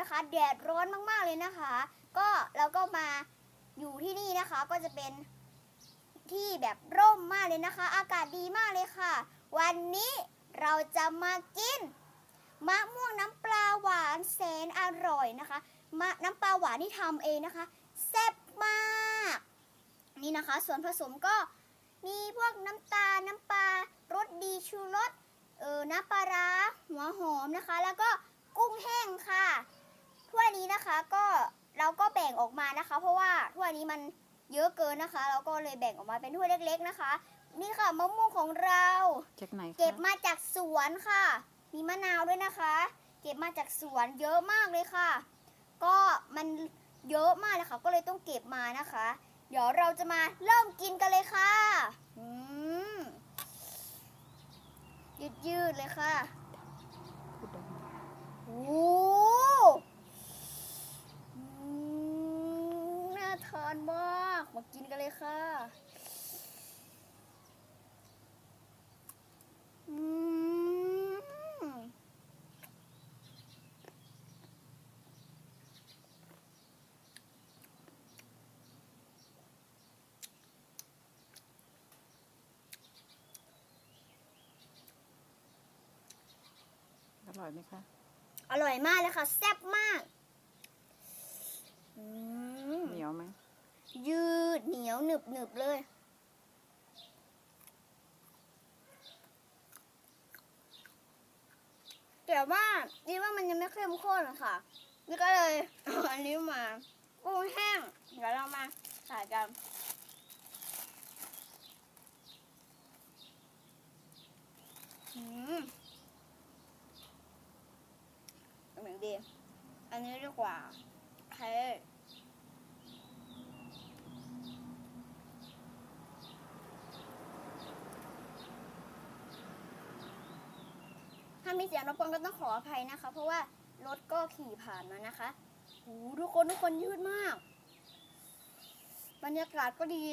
นะคะ แดดร้อนมากๆเลยนะคะ ก็เราก็มาอยู่ที่นี่นะคะ ก็จะเป็นที่แบบร่มมากเลยนะคะ อากาศดีมากเลยค่ะ วันนี้เราจะมากินมะม่วงน้ำปลาหวานแสนอร่อยนะคะมะน้ำปลาหวานที่ทำเองนะคะแซ่บมากนี่นะคะ ส่วนผสมก็มีพวกน้ำตาลน้ำปลารสดีชูรสเออน้ำปลาร้าหัวหอมนะคะ แล้วก็กุ้งแห้งค่ะถ้วย นี้นะคะก็เราก็แบ่งออกมานะคะ เพราะว่าถ้วยนี้มันเยอะเกินนะคะ เราก็เลยแบ่งออกมาเป็นถ้วยเล็ก ๆนะคะ นี่ค่ะมะม่วงของเรา จากไหนคะเก็บมาจากสวนค่ะ มีมะนาวด้วยนะคะ เก็บมาจากสวนเยอะมากเลยค่ะ ก็มันเยอะมากเลยค่ะ ก็เลยต้องเก็บมานะคะ เดี๋ยวเราจะมาเริ่มกินกันเลยค่ะอืมยืดยืดๆเลยค่ะ พูดดัง โอ้อืมน่าทานมาก มากินกันเลยค่ะอืมอร่อยไหมคะ อร่อยมากเลยค่ะ แซ่บมากอืมเหนียวไหม ยืดเหนียวหนึบหนึบๆเลย แต่ว่านี่ว่ามันยังไม่เข้มข้นอะค่ะ นี่ก็เลยเอาอันนี้มากุ้งแห้ง เดี๋ยวเรามาใส่กันอืมเหมือนดี อันนี้ดีกว่าโอเค ถ้ามีเสียงรบกวนก็ต้องขออภัยนะคะ เพราะว่ารถก็ขี่ผ่านมานะคะโหทุกคนทุกคนยืดมาก บรรยากาศก็ดี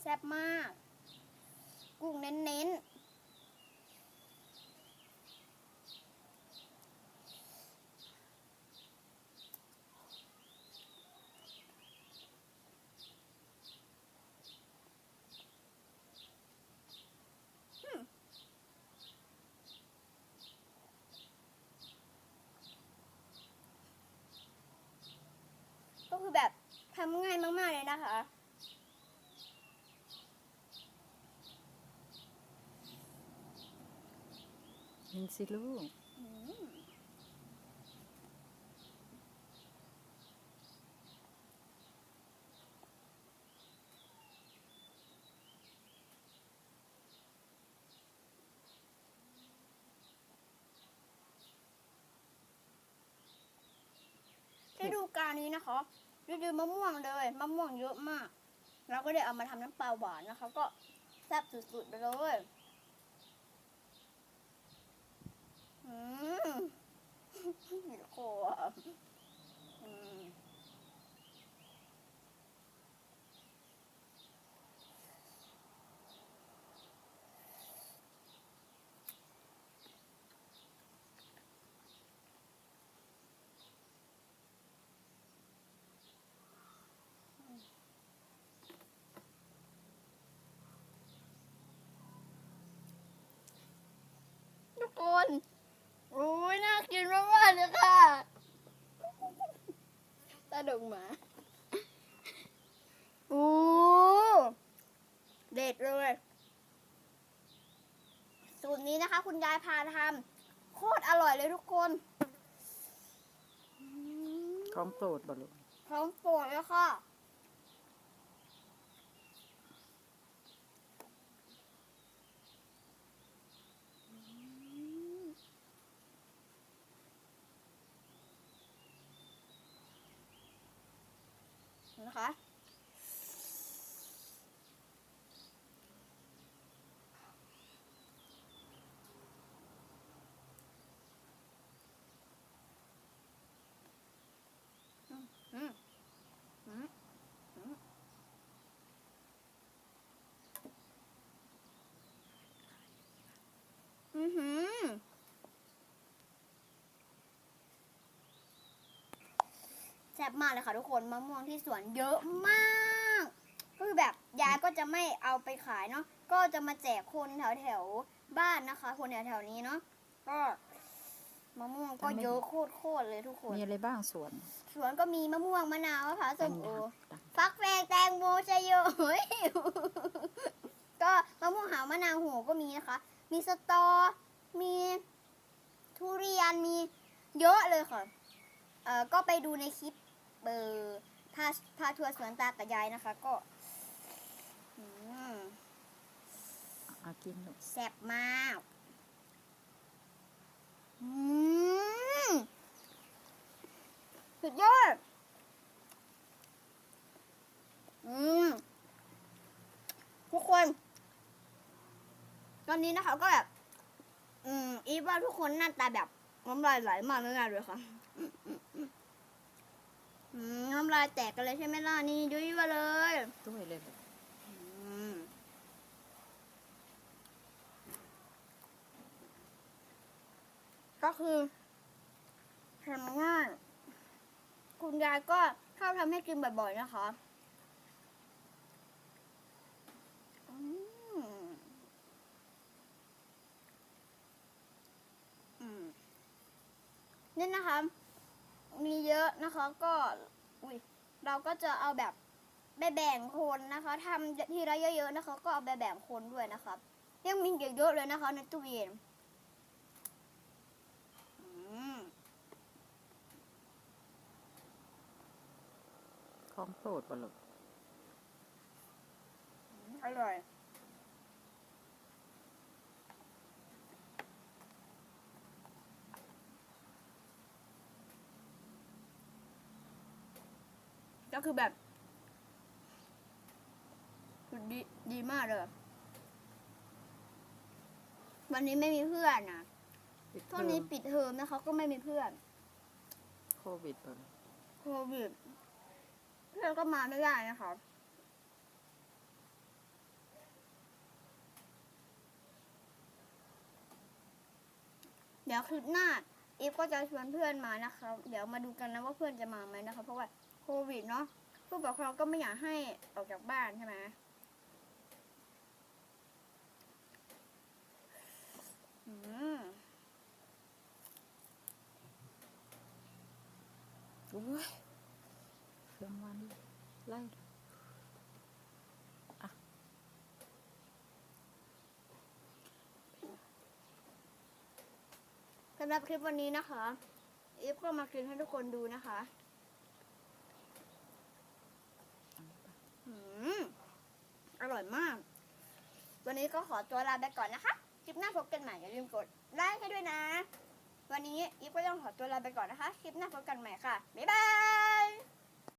แซ่บมาก กุ้งเน้นๆ ก็คือแบบทำง่ายมากๆเลยนะคะกินสิลูกอืมฤดูกาลนี้นะคะ ฤดูมะม่วงเลยมะม่วงเยอะมาก เราก็ได้เอามาทำน้ำปลาหวานนะคะ ก็แซ่บสุดๆไปเลยอืมหิวคออะอืมทุกคนโอ้ยน่ากินมากๆเลยค่ะตาดงหมาโอ้ เด็ดเลย สูตรนี้นะคะ คุณยายพาทำโคตรอร่อยเลยทุกคนอืมของโปรดบ่ลูกของโปรดเลยค่ะนะคะ อืมอืมอืมอืมอือหือ ซ่บมากเลยค่ะทุกคนมะม่วงที่สวนเยอะมากก็คือแบบยายก็จะไม่เอาไปขายเนาะก็จะมาแจกคนแถวแถวๆบ้านนะคะ คนแถวแถวๆนี้เนาะก็มะม่วงก็เยอะโคตรๆเลยทุกคนมีอะไรบ้างสวน สวนก็มีมะม่วงมะนาวมะพร้าวส้มโอตังฟักแฟงแตงโมชะโยเฮ้ยก็มะม่วงหาวมะนาวโหก็มีนะคะ มีสตอ มีทุเรียนมีเยอะเลยค่ะ เอ่อก็ไปดูในคลิป เบอร์พาพาทัวร์สวนตากับยายนะคะ ก็อืมอากินลูกแซ่บมากอืมสุดยอดอืมทุกคน ตอนนี้นะคะก็แบบ อืมอีฟว่าทุกคนหน้าตาแบบน้ำลายไหลมากแน่ๆเลยค่ะ อืมน้ำลายแตกกันเลยใช่ไหมล่ะ นี่ยุ้ยมาเลย ด้วยเลยลูกอืมก็คือทำง่ายคุณยายก็ชอบทำให้กินบ่อยๆนะคะอืมอืมนี่นะคะ มีเยอะนะคะก็อุ้ยเราก็จะเอาแบบไปแบ่งคนนะคะทำทีละเยอะๆนะคะ ก็เอาไปแบ่งคนด้วยนะครับยังมีเยอะๆเลยนะคะในตู้เย็นอืมของโปรดบ่ลูกอร่อย ก็คือแบบดีดีมากเลย วันนี้ไม่มีเพื่อนนะปิดช่วงนี้ปิดเทอมนะคะก็ไม่มีเพื่อนโควิดบ่ลูกโควิดเพื่อนก็มาไม่ได้นะคะเดี๋ยวคลิปหน้าอีฟก็จะชวนเพื่อนมานะคะ เดี๋ยวมาดูกันนะว่าเพื่อนจะมาไหมนะคะ เพราะว่า โควิดเนาะผู้ปกครองก็ไม่อยากให้ออกจากบ้านใช่ไหมอืมโอ้ยเครื่องวันไล่สำหรับคลิปวันนี้นะคะ อีฟก็มากินให้ทุกคนดูนะคะ อืม อร่อยมาก วันนี้ก็ขอตัวลาไปก่อนนะคะ คลิปหน้าพบกันใหม่อย่าลืมกดไลค์ให้ด้วยนะ วันนี้อีฟก็ต้องขอตัวลาไปก่อนนะคะ คลิปหน้าพบกันใหม่ค่ะ บ๊ายบาย